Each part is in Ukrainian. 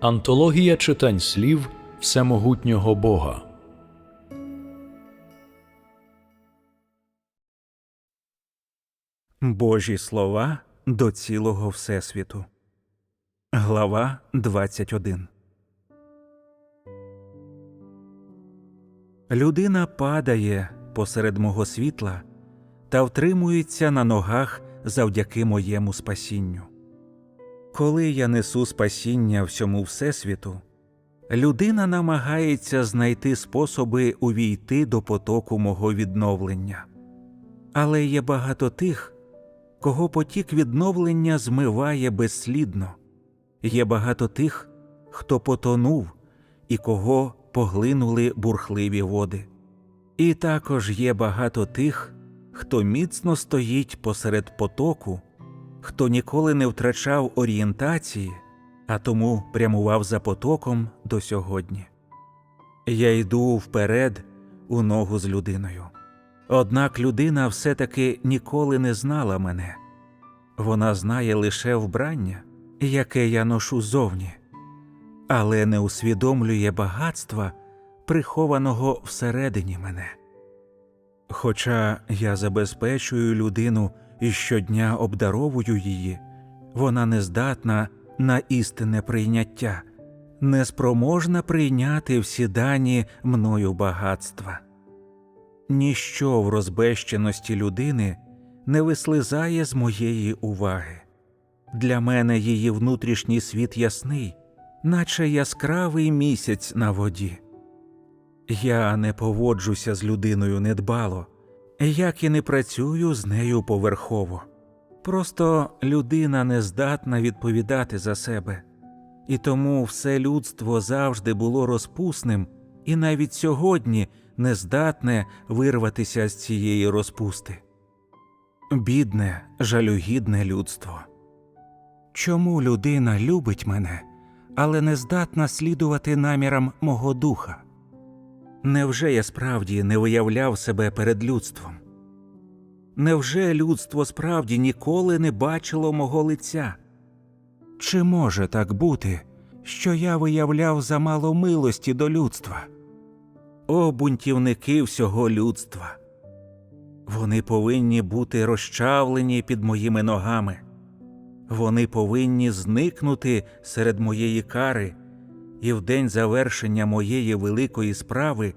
Антологія читань слів Всемогутнього Бога. Божі слова до цілого Всесвіту. Глава 21 Людина падає посеред мого світла та втримується на ногах завдяки моєму спасінню. Коли я несу спасіння всьому Всесвіту, людина намагається знайти способи увійти до потоку мого відновлення. Але є багато тих, кого потік відновлення змиває безслідно. Є багато тих, хто потонув і кого поглинули бурхливі води. І також є багато тих, хто міцно стоїть посеред потоку, хто ніколи не втрачав орієнтації, а тому прямував за потоком до сьогодні. Я йду вперед у ногу з людиною. Однак людина все таки ніколи не знала мене. Вона знає лише вбрання, яке я ношу зовні, але не усвідомлює багатства, прихованого всередині мене. Хоча я забезпечую людину і щодня обдаровую її, вона не здатна на істинне прийняття, не спроможна прийняти всі дані мною багатства. Ніщо в розбещеності людини не вислизає з моєї уваги. Для мене її внутрішній світ ясний, наче яскравий місяць на воді. Я не поводжуся з людиною недбало, як і не працюю з нею поверхово. Просто людина не здатна відповідати за себе, і тому все людство завжди було розпусним, і навіть сьогодні не здатне вирватися з цієї розпусти. Бідне, жалюгідне людство. Чому людина любить мене, але не здатна слідувати намірам мого духа? Невже я справді не виявляв себе перед людством? Невже людство справді ніколи не бачило мого лиця? Чи може так бути, що я виявляв замало милості до людства? О, бунтівники всього людства! Вони повинні бути розчавлені під моїми ногами. Вони повинні зникнути серед моєї кари, і в день завершення моєї великої справи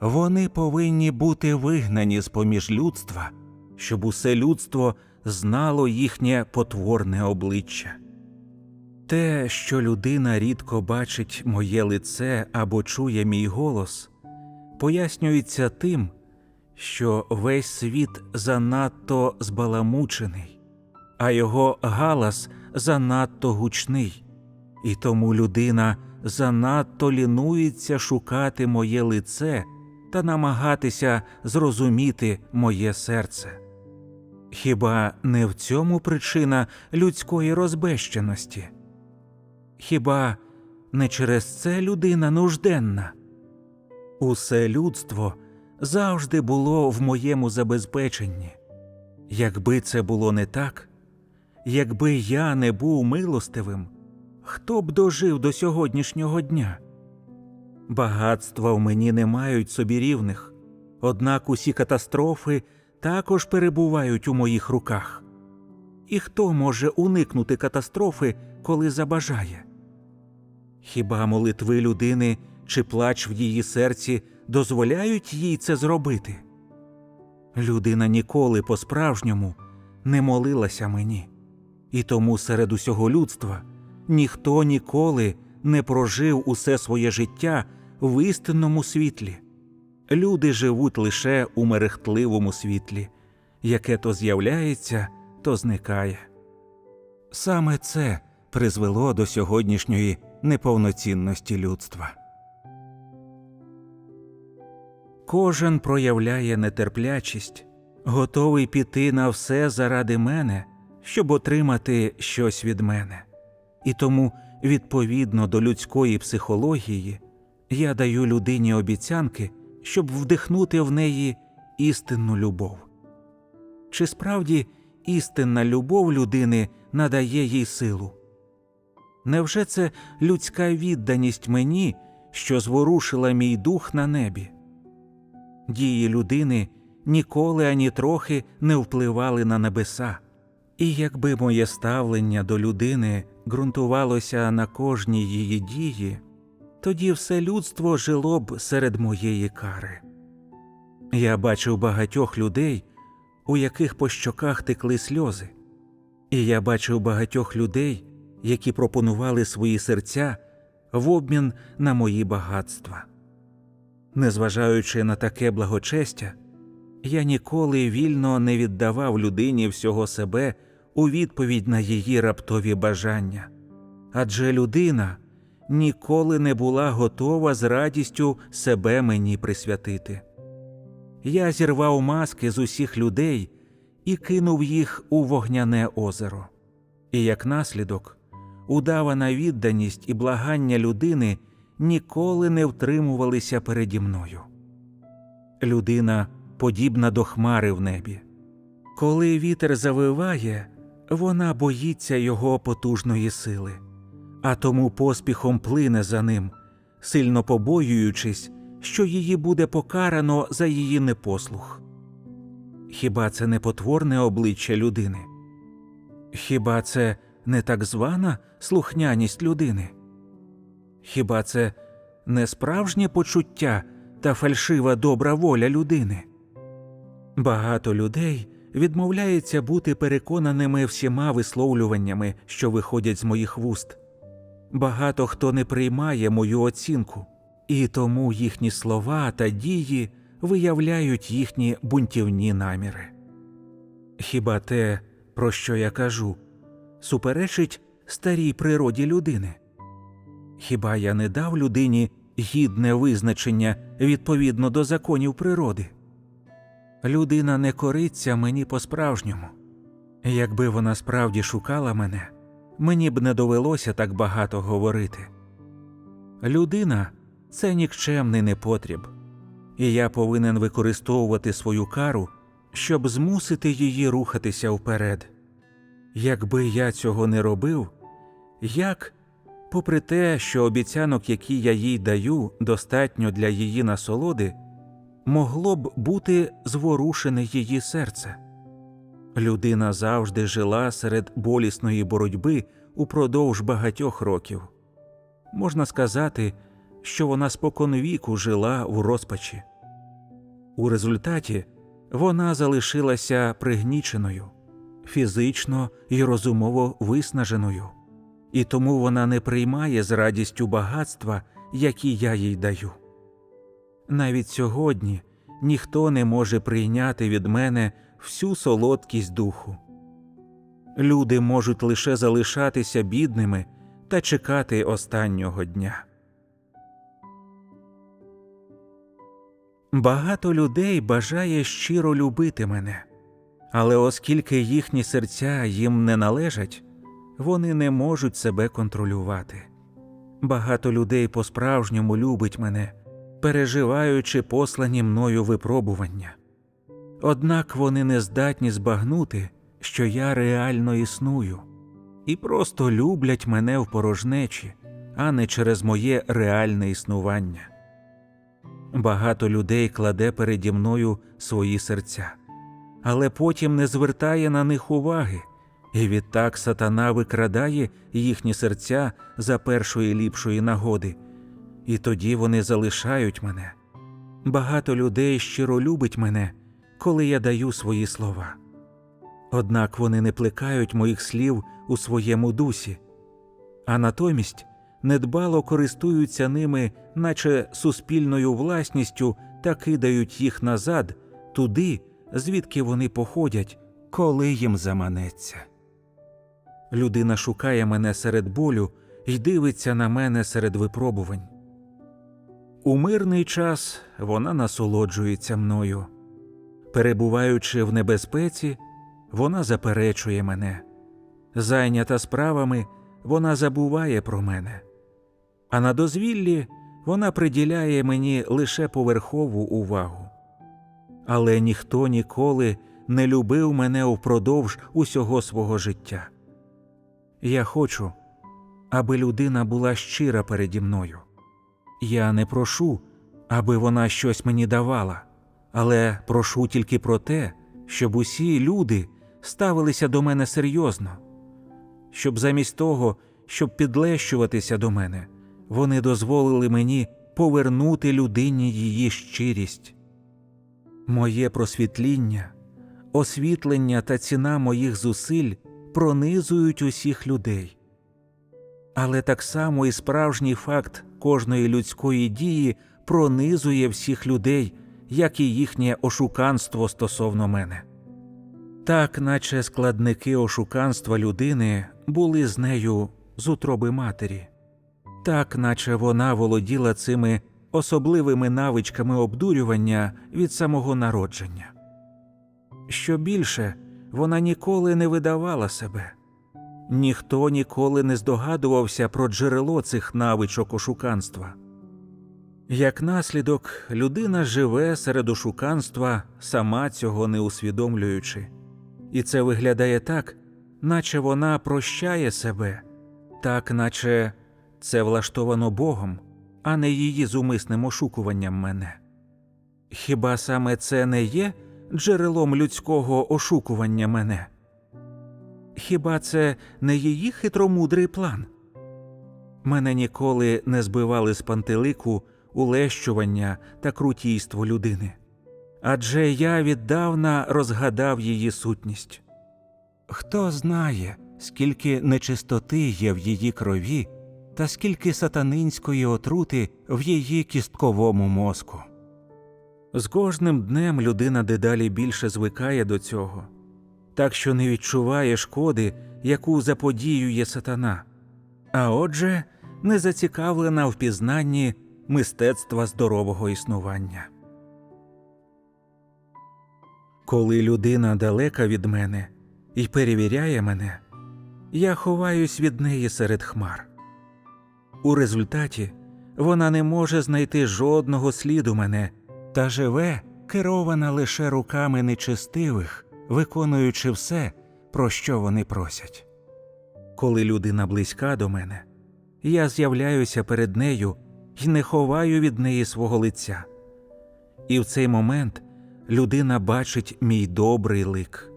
вони повинні бути вигнані з поміж людства, щоб усе людство знало їхнє потворне обличчя. Те, що людина рідко бачить моє лице або чує мій голос, пояснюється тим, що весь світ занадто збаламучений, а його галас занадто гучний, і тому людина занадто лінується шукати моє лице та намагатися зрозуміти моє серце. Хіба не в цьому причина людської розбещеності? Хіба не через це людина нужденна? Усе людство завжди було в моєму забезпеченні. Якби це було не так, якби я не був милостивим, хто б дожив до сьогоднішнього дня? Багатства в мені не мають собі рівних, однак усі катастрофи також перебувають у моїх руках. І хто може уникнути катастрофи, коли забажає? Хіба молитви людини чи плач в її серці дозволяють їй це зробити? Людина ніколи по-справжньому не молилася мені, і тому серед усього людства ніхто ніколи не прожив усе своє життя в істинному світлі. Люди живуть лише у мерехтливому світлі, яке то з'являється, то зникає. Саме це призвело до сьогоднішньої неповноцінності людства. Кожен проявляє нетерплячість, готовий піти на все заради мене, щоб отримати щось від мене. І тому, відповідно до людської психології, я даю людині обіцянки, щоб вдихнути в неї істинну любов. Чи справді істинна любов людини надає їй силу? Невже це людська відданість мені, що зворушила мій дух на небі? Дії людини ніколи ані трохи не впливали на небеса. І якби моє ставлення до людини ґрунтувалося на кожній її дії, тоді все людство жило б серед моєї кари. Я бачив багатьох людей, у яких по щоках текли сльози, і я бачив багатьох людей, які пропонували свої серця в обмін на мої багатства. Незважаючи на таке благочестя, я ніколи вільно не віддавав людині всього себе у відповідь на її раптові бажання, адже людина ніколи не була готова з радістю себе мені присвятити. Я зірвав маски з усіх людей і кинув їх у вогняне озеро. І як наслідок, удавана відданість і благання людини ніколи не втримувалися переді мною. Людина подібна до хмари в небі. Коли вітер завиває, вона боїться його потужної сили, а тому поспіхом плине за ним, сильно побоюючись, що її буде покарано за її непослух. Хіба це не потворне обличчя людини? Хіба це не так звана слухняність людини? Хіба це не справжнє почуття та фальшива добра воля людини? Багато людей відмовляється бути переконаними всіма висловлюваннями, що виходять з моїх вуст. Багато хто не приймає мою оцінку, і тому їхні слова та дії виявляють їхні бунтівні наміри. Хіба те, про що я кажу, суперечить старій природі людини? Хіба я не дав людині гідне визначення відповідно до законів природи? Людина не кориться мені по-справжньому. Якби вона справді шукала мене, мені б не довелося так багато говорити. Людина це нікчемний непотріб, і я повинен використовувати свою кару, щоб змусити її рухатися вперед. Якби я цього не робив, як, попри те, що обіцянок, які я їй даю, достатньо для її насолоди, могло б бути зворушене її серце. Людина завжди жила серед болісної боротьби упродовж багатьох років. Можна сказати, що вона споконвіку жила в розпачі. У результаті вона залишилася пригніченою, фізично і розумово виснаженою, і тому вона не приймає з радістю багатства, які я їй даю. Навіть сьогодні ніхто не може прийняти від мене всю солодкість духу. Люди можуть лише залишатися бідними та чекати останнього дня. Багато людей бажає щиро любити мене, але оскільки їхні серця їм не належать, вони не можуть себе контролювати. Багато людей по-справжньому любить мене, переживаючи послані мною випробування. Однак вони не здатні збагнути, що я реально існую, і просто люблять мене в порожнечі, а не через моє реальне існування. Багато людей кладе переді мною свої серця, але потім не звертає на них уваги, і відтак сатана викрадає їхні серця за першої ліпшої нагоди, і тоді вони залишають мене. Багато людей щиро любить мене, коли я даю свої слова. Однак вони не плекають моїх слів у своєму дусі, а натомість недбало користуються ними, наче суспільною власністю, та кидають їх назад, туди, звідки вони походять, коли їм заманеться. Людина шукає мене серед болю і дивиться на мене серед випробувань. У мирний час вона насолоджується мною. Перебуваючи в небезпеці, вона заперечує мене. Зайнята справами, вона забуває про мене. А на дозвіллі вона приділяє мені лише поверхову увагу. Але ніхто ніколи не любив мене впродовж усього свого життя. Я хочу, аби людина була щира переді мною. Я не прошу, аби вона щось мені давала, але прошу тільки про те, щоб усі люди ставилися до мене серйозно, щоб замість того, щоб підлещуватися до мене, вони дозволили мені повернути людині її щирість. Моє просвітління, освітлення та ціна моїх зусиль пронизують усіх людей. Але так само і справжній факт кожної людської дії пронизує всіх людей, як і їхнє ошуканство стосовно мене. Так, наче складники ошуканства людини були з нею з утроби матері, так, наче вона володіла цими особливими навичками обдурювання від самого народження. Що більше, вона ніколи не видавала себе. Ніхто ніколи не здогадувався про джерело цих навичок ошуканства. Як наслідок, людина живе серед ошуканства, сама цього не усвідомлюючи, і це виглядає так, наче вона прощає себе, так наче це влаштовано Богом, а не її зумисним ошукуванням мене. Хіба саме це не є джерелом людського ошукування мене? Хіба це не її хитромудрий план? Мене ніколи не збивали з пантелику улещування та крутійство людини, адже я віддавна розгадав її сутність. Хто знає, скільки нечистоти є в її крові, та скільки сатанинської отрути в її кістковому мозку. З кожним днем людина дедалі більше звикає до цього, так що не відчуває шкоди, яку заподіює сатана, а отже, не зацікавлена в пізнанні мистецтва здорового існування. Коли людина далека від мене і перевіряє мене, я ховаюсь від неї серед хмар. У результаті вона не може знайти жодного сліду мене та живе, керована лише руками нечестивих, виконуючи все, про що вони просять. Коли людина близька до мене, я з'являюся перед нею і не ховаю від неї свого лиця. І в цей момент людина бачить мій добрий лик.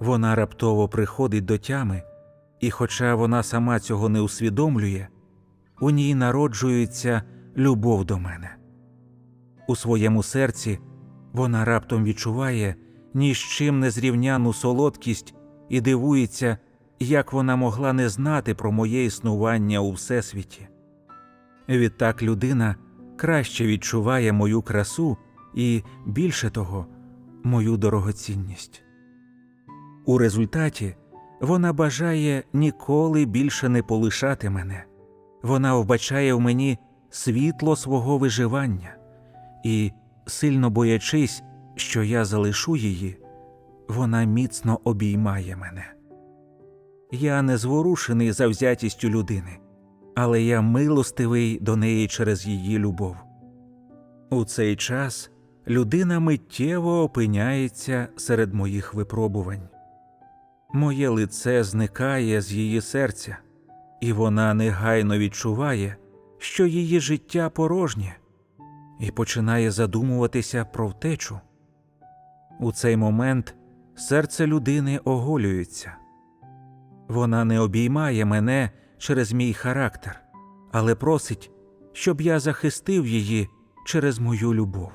Вона раптово приходить до тями, і, хоча вона сама цього не усвідомлює, у ній народжується любов до мене. У своєму серці вона раптом відчуває ні з чим не зрівняну солодкість і дивується, як вона могла не знати про моє існування у всесвіті. Відтак людина краще відчуває мою красу і, більше того, мою дорогоцінність. У результаті вона бажає ніколи більше не полишати мене. Вона вбачає в мені світло свого виживання, і, сильно боячись, що я залишу її, вона міцно обіймає мене. Я не зворушений завзятістю людини, але я милостивий до неї через її любов. У цей час людина миттєво опиняється серед моїх випробувань. Моє лице зникає з її серця, і вона негайно відчуває, що її життя порожнє, і починає задумуватися про втечу. У цей момент серце людини оголюється. Вона не обіймає мене через мій характер, але просить, щоб я захистив її через мою любов.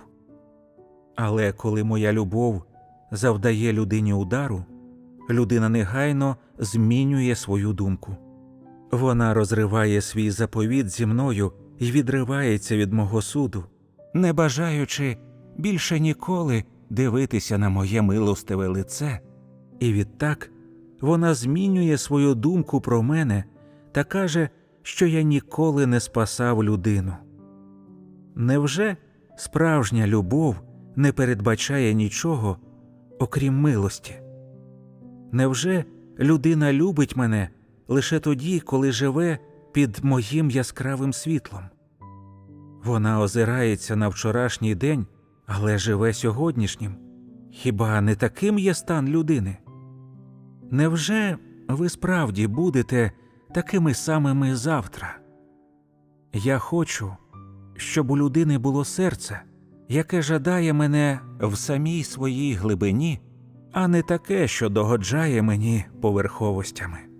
Але коли моя любов завдає людині удару, людина негайно змінює свою думку. Вона розриває свій заповіт зі мною і відривається від мого суду, не бажаючи більше ніколи дивитися на моє милостиве лице, і відтак вона змінює свою думку про мене та каже, що я ніколи не спасав людину. Невже справжня любов не передбачає нічого, окрім милості? Невже людина любить мене лише тоді, коли живе під моїм яскравим світлом? Вона озирається на вчорашній день, але живе сьогоднішнім. Хіба не таким є стан людини? Невже ви справді будете такими самими завтра. Я хочу, щоб у людини було серце, яке жадає мене в самій своїй глибині, а не таке, що догоджає мені поверховостями.